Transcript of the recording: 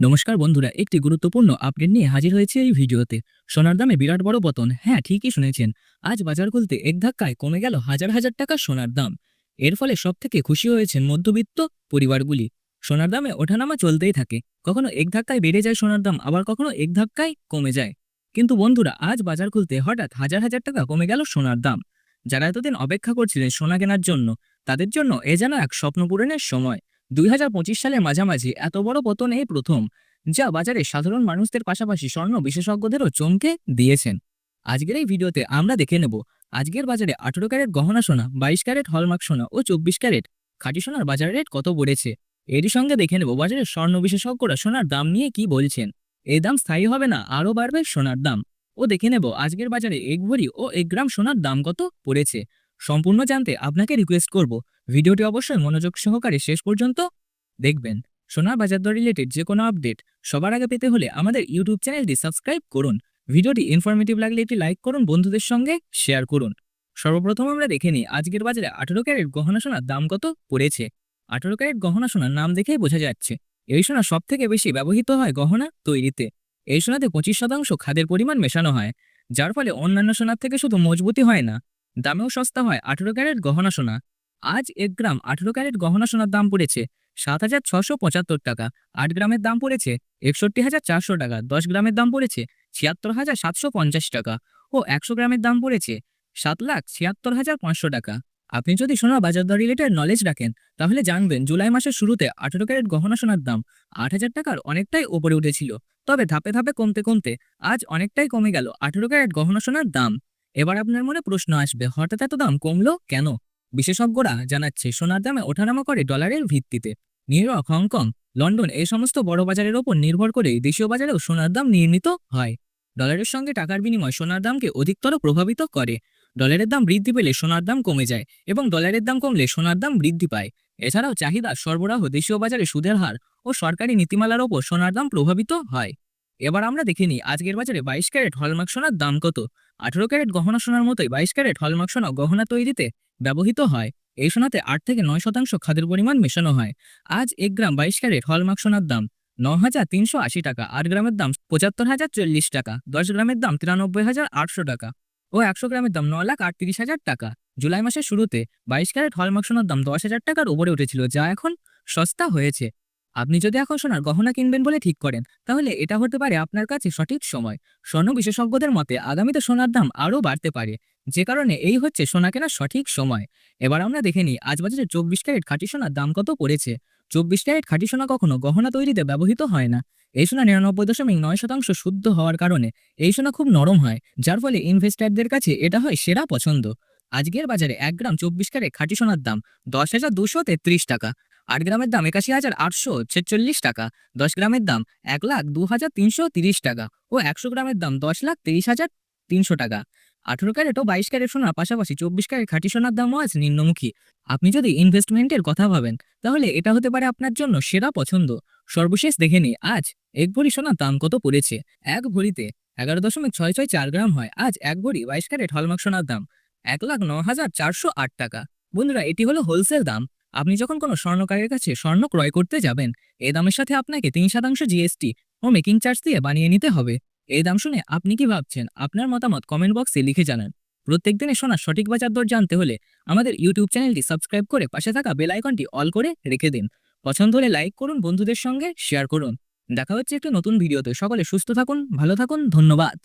নমস্কার বন্ধুরা, একটি গুরুত্বপূর্ণ আপডেট নিয়ে হাজির হয়েছে এই ভিডিওতে। সোনার দামে বিরাট বড় পতন হ্যাঁ ঠিকই শুনেছেন। আজ বাজার খুলতে এক ধাক্কায় কমে গেল হাজার হাজার টাকা সোনার দাম। এর ফলে সব থেকে খুশি হয়েছেন মধ্যবিত্ত পরিবারগুলি। সোনার দামে ওঠানামা চলতেই থাকে। কখনো এক ধাক্কায় বেড়ে যায় সোনার দাম, আবার কখনো এক ধাক্কায় কমে যায়। কিন্তু বন্ধুরা, আজ বাজার খুলতে হঠাৎ হাজার হাজার টাকা কমে গেল সোনার দাম। যারা এতদিন অপেক্ষা করছিলেন সোনা কেনার জন্য, তাদের জন্য এ যেন এক স্বপ্ন পূরণের সময়। দুই হাজার পঁচিশ সালের মাঝামাঝি এত বড় পতন এই প্রথম, যা বাজারে সাধারণ মানুষদের পাশাপাশি স্বর্ণ বিশেষজ্ঞদেরও চমকে দিয়েছেন। আজকের এই ভিডিওতে আমরা দেখে নেব, আজকের বাজারে আঠেরো ক্যারেট গহনা সোনা, বাইশ ক্যারেট হলমার্ক সোনা ও চব্বিশ ক্যারেট খাঁটি সোনার বাজার রেট কত পড়েছে এরই সঙ্গে দেখে নেব বাজারের স্বর্ণ বিশেষজ্ঞরা সোনার দাম নিয়ে কি বলছেন। এই দাম স্থায়ী হবে না, আরও বাড়বে সোনার দাম। ও দেখে নেব আজকের বাজারে এক ভরি ও এক গ্রাম সোনার দাম কত পড়েছে। সম্পূর্ণ জানতে আপনাকে রিকোয়েস্ট করব ভিডিওটি অবশ্যই মনোযোগ সহকারে শেষ পর্যন্ত দেখবেন। সোনার বাজার দর রিলেটেড যে কোনো আপডেট সবার আগে পেতে হলে আমাদের ইউটিউব চ্যানেলটি সাবস্ক্রাইব করুন। ভিডিওটি ইনফরমেটিভ লাগলে একটি লাইক করুন, বন্ধুদের সঙ্গে শেয়ার করুন। সর্বপ্রথম আমরা দেখে নিই, আজকের বাজারে আঠেরো ক্যারেট গহনা সোনার দাম কত পড়েছে? আঠেরো ক্যারেট গহনা সোনার নাম দেখেই বোঝা যাচ্ছে, এই সোনা সব থেকে বেশি ব্যবহৃত হয় গহনা তৈরিতে। এই সোনাতে পঁচিশ শতাংশ খাদের পরিমাণ মেশানো হয়, যার ফলে অন্যান্য সোনার থেকে শুধু মজবুতি হয় না, দামেও সস্তা হয় আঠেরো ক্যারেট গহনা সোনা। আজ এক গ্রাম আঠেরো ক্যারেট গহনা সোনার দাম পড়েছে সাত হাজার ছশো পঁচাত্তর টাকা। আট গ্রামের দাম পড়েছে একষট্টি হাজার চারশো টাকা। দশ গ্রামের দাম পড়েছে ছিয়াত্তর হাজার সাতশো পঞ্চাশ টাকা ও একশো গ্রামের দাম পড়েছে সাত লাখ ছিয়াত্তর হাজার পাঁচশো টাকা। আপনি যদি সোনা বাজার দর রিলেটেড নলেজ রাখেন, তাহলে জানবেন জুলাই মাসের শুরুতে আঠেরো ক্যারেট গহনা সোনার দাম আট হাজার টাকার অনেকটাই ওপরে উঠেছিল। তবে ধাপে ধাপে কমতে কমতে আজ অনেকটাই কমে গেল আঠেরো ক্যারেট গহনা সোনার দাম। এবার আপনার মনে প্রশ্ন আসবে, হঠাৎ এত দাম কমলো কেন? বিশেষজ্ঞরা জানাচ্ছে, সোনার দামে ওঠানামা করে ডলারের ভিত্তিতে। নিউ ইয়র্ক, হংকং, লন্ডন এই সমস্ত বড় বাজারের ওপর নির্ভর করে দেশীয় বাজারেও সোনার দাম নির্মিত হয়। ডলারের সঙ্গে টাকার বিনিময় সোনার দামকে অধিকতর প্রভাবিত করে। ডলারের দাম বৃদ্ধি পেলে সোনার দাম কমে যায় এবং ডলারের দাম কমলে সোনার দাম বৃদ্ধি পায়। এছাড়াও চাহিদা সরবরাহ দেশীয় বাজারে সুদের হার ও সরকারি নীতিমালার ওপর সোনার দাম প্রভাবিত হয়। এবার আমরা দেখে নিই, আজকের বাজারে বাইশ ক্যারেট হলমার্ক সোনার দাম কত? আঠেরো ক্যারেট গহনা সোনার মতোই বাইশ ক্যারেট হলমার্ক সোনা গহনা তৈরিতে ব্যবহৃত হয়। এই সোনাতে আট থেকে নয় শতাংশ খাদের পরিমাণ মেশানো হয়। আজ এক গ্রাম বাইশ ক্যারেট হলমার্ক সোনার দাম ন হাজার তিনশো আশি টাকা, আট গ্রামের দাম পঁচাত্তর হাজার চল্লিশ টাকা, দশ গ্রামের দাম তিরানব্বই হাজার আটশো টাকা ও একশো গ্রামের দাম ন লাখ আটত্রিশ হাজার টাকা। জুলাই মাসের শুরুতে বাইশ ক্যারেট হলমার্ক সোনার দাম দশ হাজার টাকার উপরে উঠেছিল, যা এখন সস্তা হয়েছে। আপনি যদি এখন সোনার গহনা কিনবেন বলে ঠিক করেন, তাহলে এটা হতে পারে আপনার কাছে সঠিক সময়। স্বর্ণ বিশেষজ্ঞদের মতে আগামীতে সোনার দাম আরও বাড়তে পারে। যে কারণে এই হচ্ছে সোনা কেনার সঠিক সময়। এবার আমরা দেখে নিই, আজ বাজারে চব্বিশ ক্যারেট খাঁটি সোনার দাম কত পড়েছে? চব্বিশ ক্যারেট খাঁটি সোনা কখনো গহনা তৈরিতে ব্যবহৃত হয় না। এই সোনা নিরানব্বই দশমিক নয় শতাংশ শুদ্ধ হওয়ার কারণে এই সোনা খুব নরম হয়, যার ফলে ইনভেস্টারদের কাছে এটা হয় সেরা পছন্দ। আজকের বাজারে এক গ্রাম চব্বিশ ক্যারেট খাঁটি সোনার দাম দশ হাজার টাকা। আট গ্রামের দাম একাশি হাজার আটশো ছেচল্লিশ টাকা, দশ গ্রামের দাম এক লাখ দু হাজার তিনশো তিরিশ টাকা ও একশো গ্রামের দাম দশ লাখ তিরিশ হাজার তিনশো টাকা। আঠেরো ক্যারেট ও বাইশ ক্যারেট সোনার পাশাপাশি চব্বিশ ক্যারেট খাঁটি সোনার দামও আছে নিম্নমুখী। আপনি যদি ইনভেস্টমেন্টের কথা ভাবেন, তাহলে এটা হতে পারে আপনার জন্য সেরা পছন্দ। সর্বশেষ দেখে নিই, আজ এক ভরি সোনার দাম কত পড়েছে? এক ভরিতে এগারো দশমিক ছয় ছয় চার গ্রাম হয়, আজ এক ভরি বাইশ ক্যারেট হলমার্ক সোনার দাম এক লাখ ন হাজার চারশো আট টাকা। বন্ধুরা, এটি হলো হোলসেল দাম। আপনি যখন কোনো স্বর্ণকারের কাছে স্বর্ণ ক্রয় করতে যাবেন এই দামের সাথে আপনাকে তিন শতাংশ জিএসটি ও মেকিং চার্জ দিয়ে বানিয়ে নিতে হবে। এই দাম শুনে আপনি কি ভাবছেন? আপনার মতামত কমেন্ট বক্সে লিখে জানান। প্রত্যেক দিনে সোনার সঠিক বাজার দর জানতে হলে আমাদের ইউটিউব চ্যানেলটি সাবস্ক্রাইব করে পাশে থাকা বেল আইকনটি অল করে রেখে দিন। পছন্দ হলে লাইক করুন, বন্ধুদের সঙ্গে শেয়ার করুন। দেখা হচ্ছে একটি নতুন ভিডিওতে সকলে সুস্থ থাকুন, ভালো থাকুন, ধন্যবাদ।